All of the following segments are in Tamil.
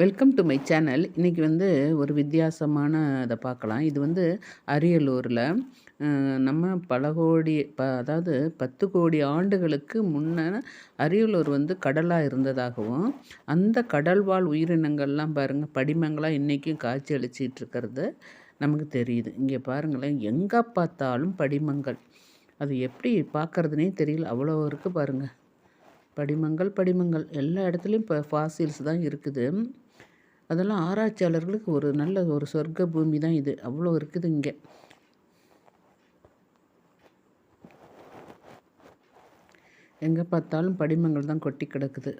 வெல்கம் டு மை சேனல் இன்றைக்கி வந்து ஒரு வித்தியாசமான இதை பார்க்கலாம். இது வந்து அரியலூரில் நம்ம பல கோடி ப அதாவது பத்து கோடி ஆண்டுகளுக்கு முன்ன அரியலூர் வந்து கடலாக இருந்ததாகவும் அந்த கடல்வாழ் உயிரினங்கள்லாம் பாருங்கள் படிமங்களாக இன்றைக்கும் காட்சி அளிச்சிட்டு இருக்கிறது நமக்கு தெரியுது. இங்கே பாருங்களேன் எங்கே பார்த்தாலும் படிமங்கள். அது எப்படி பார்க்குறதுனே தெரியல. அவ்வளோ இருக்குது பாருங்கள் படிமங்கள் படிமங்கள். எல்லா இடத்துலையும் இப்போ ஃபாசில்ஸ் தான் இருக்குது. அதெல்லாம் ஆராய்ச்சியாளர்களுக்கு ஒரு நல்ல ஒரு சொர்க்க பூமி தான் இது. அவ்வளோ இருக்குது இங்கே. எங்கே பார்த்தாலும் படிமங்கள் தான் கொட்டி கிடக்குது.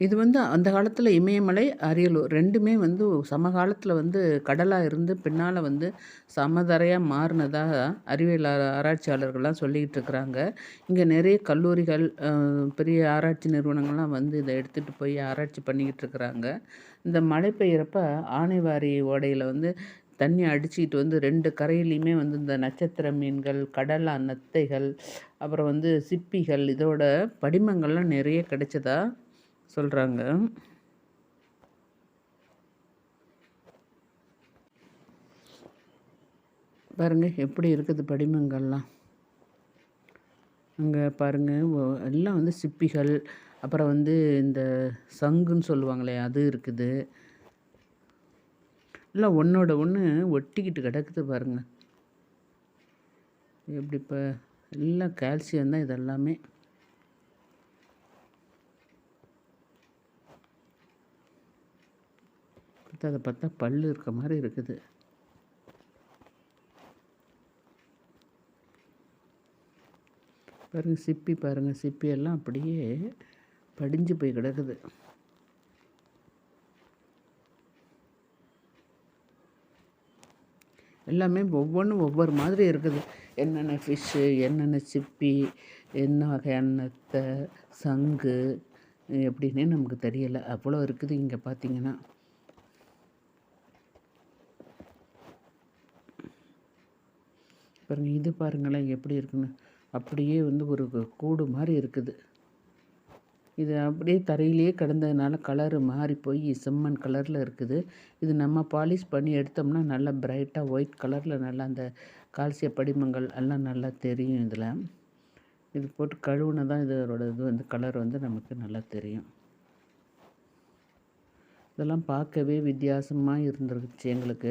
இது வந்து அந்த காலத்தில் இமயமலை அரியலூர் ரெண்டுமே வந்து சமகாலத்தில் வந்து கடலாக இருந்து பின்னால் வந்து சமதரையாக மாறினதாக அறிவியல் ஆராய்ச்சியாளர்கள்லாம் சொல்லிக்கிட்டு இருக்கிறாங்க. இங்கே நிறைய கல்லூரிகள் பெரிய ஆராய்ச்சி நிறுவனங்கள்லாம் வந்து இதை எடுத்துகிட்டு போய் ஆராய்ச்சி பண்ணிக்கிட்டு இருக்கிறாங்க. இந்த மழை பெய்கிறப்ப ஆனைவாரி ஓடையில் வந்து தண்ணி அடிச்சுக்கிட்டு வந்து ரெண்டு கரையிலையுமே வந்து இந்த நட்சத்திர மீன்கள் கடலா நத்தைகள் அப்புறம் வந்து சிப்பிகள் இதோட படிமங்கள்லாம் நிறைய கிடைச்சதா சொல்கிறாங்க பாருங்கள் எப்படி இருக்குது படிமங்கள்லாம். அங்கே பாருங்கள் எல்லாம் வந்து சிப்பிகள் அப்புறம் வந்து இந்த சங்குன்னு சொல்லுவாங்களே அது இருக்குது. எல்லாம் ஒன்றோட ஒன்று ஒட்டிக்கிட்டு கிடக்குது பாருங்கள் எப்படி இப்போ எல்லாம் கால்சியம் தான் இதெல்லாமே. பார்த்தா அதை பார்த்தா பல் இருக்க மாதிரி இருக்குது. பாருங்கள் சிப்பி பாருங்கள் சிப்பி எல்லாம் அப்படியே படிஞ்சு போய் கிடக்குது. எல்லாமே ஒவ்வொன்றும் ஒவ்வொரு மாதிரி இருக்குது. என்னென்ன ஃபிஷ்ஷு என்னென்ன சிப்பி என்ன வகையான சங்கு எப்படின்னே நமக்கு தெரியலை. அவ்வளோ இருக்குது இங்கே பார்த்தீங்கன்னா. பாருங்கள் இது பாருங்களேன் எப்படி இருக்குன்னு. அப்படியே வந்து ஒரு கூடு மாதிரி இருக்குது. இது அப்படியே தரையிலேயே கிடந்ததுனால கலரு மாறி போய் செம்மண் கலரில் இருக்குது. இது நம்ம பாலிஷ் பண்ணி எடுத்தோம்னா நல்லா பிரைட்டாக ஒயிட் கலரில் நல்லா அந்த கால்சிய படிமங்கள் எல்லாம் நல்லா தெரியும் இதில். இது போட்டு கழுவுனா தான் இதோட இது வந்து கலர் வந்து நமக்கு நல்லா தெரியும். இதெல்லாம் பார்க்கவே வித்தியாசமாக இருந்துருச்சு எங்களுக்கு.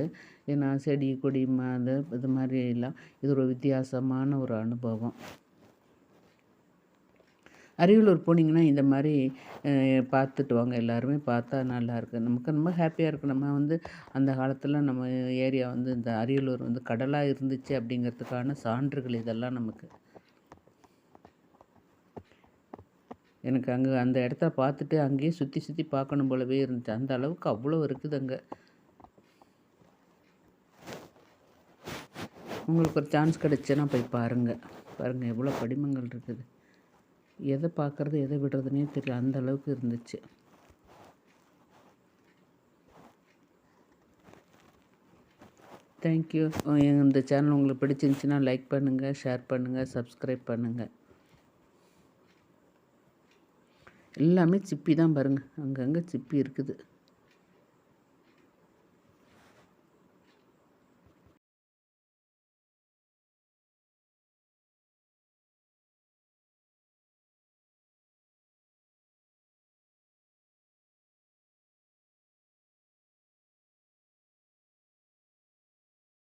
ஏன்னா செடி கொடி அது இது மாதிரி எல்லாம் இது ஒரு வித்தியாசமான ஒரு அனுபவம். அரியலூர் போனீங்கன்னா இந்த மாதிரி பார்த்துட்டு வாங்க. எல்லாருமே பார்த்தா நல்லாயிருக்கு நமக்கு ரொம்ப ஹாப்பியாக இருக்கும் நம்ம வந்து அந்த காலத்தில் நம்ம ஏரியா வந்து இந்த அரியலூர் வந்து கடலாக இருந்துச்சு அப்படிங்கிறதுக்கான சான்றுகள் இதெல்லாம் நமக்கு. எனக்கு அங்கே அந்த இடத்த பார்த்துட்டு அங்கேயே சுற்றி சுற்றி பார்க்கணும் போலவே இருந்துச்சு. அந்த அளவுக்கு அவ்வளோ இருக்குது அங்கே. உங்களுக்கு ஒரு சான்ஸ் கிடச்சுன்னா போய் பாருங்கள் பாருங்கள் எவ்வளோ படிமங்கள் இருக்குது. எதை பார்க்குறது எதை விடுறதுனே தெரியல. அந்த அளவுக்கு இருந்துச்சு. தேங்க்யூ இந்த சேனல் உங்களுக்கு பிடிச்சிருந்துச்சின்னா லைக் பண்ணுங்கள் ஷேர் பண்ணுங்கள் சப்ஸ்கிரைப் பண்ணுங்கள் எல்லாமே சிப்பி தான் பாருங்கள் அங்கங்கே சிப்பி இருக்குது.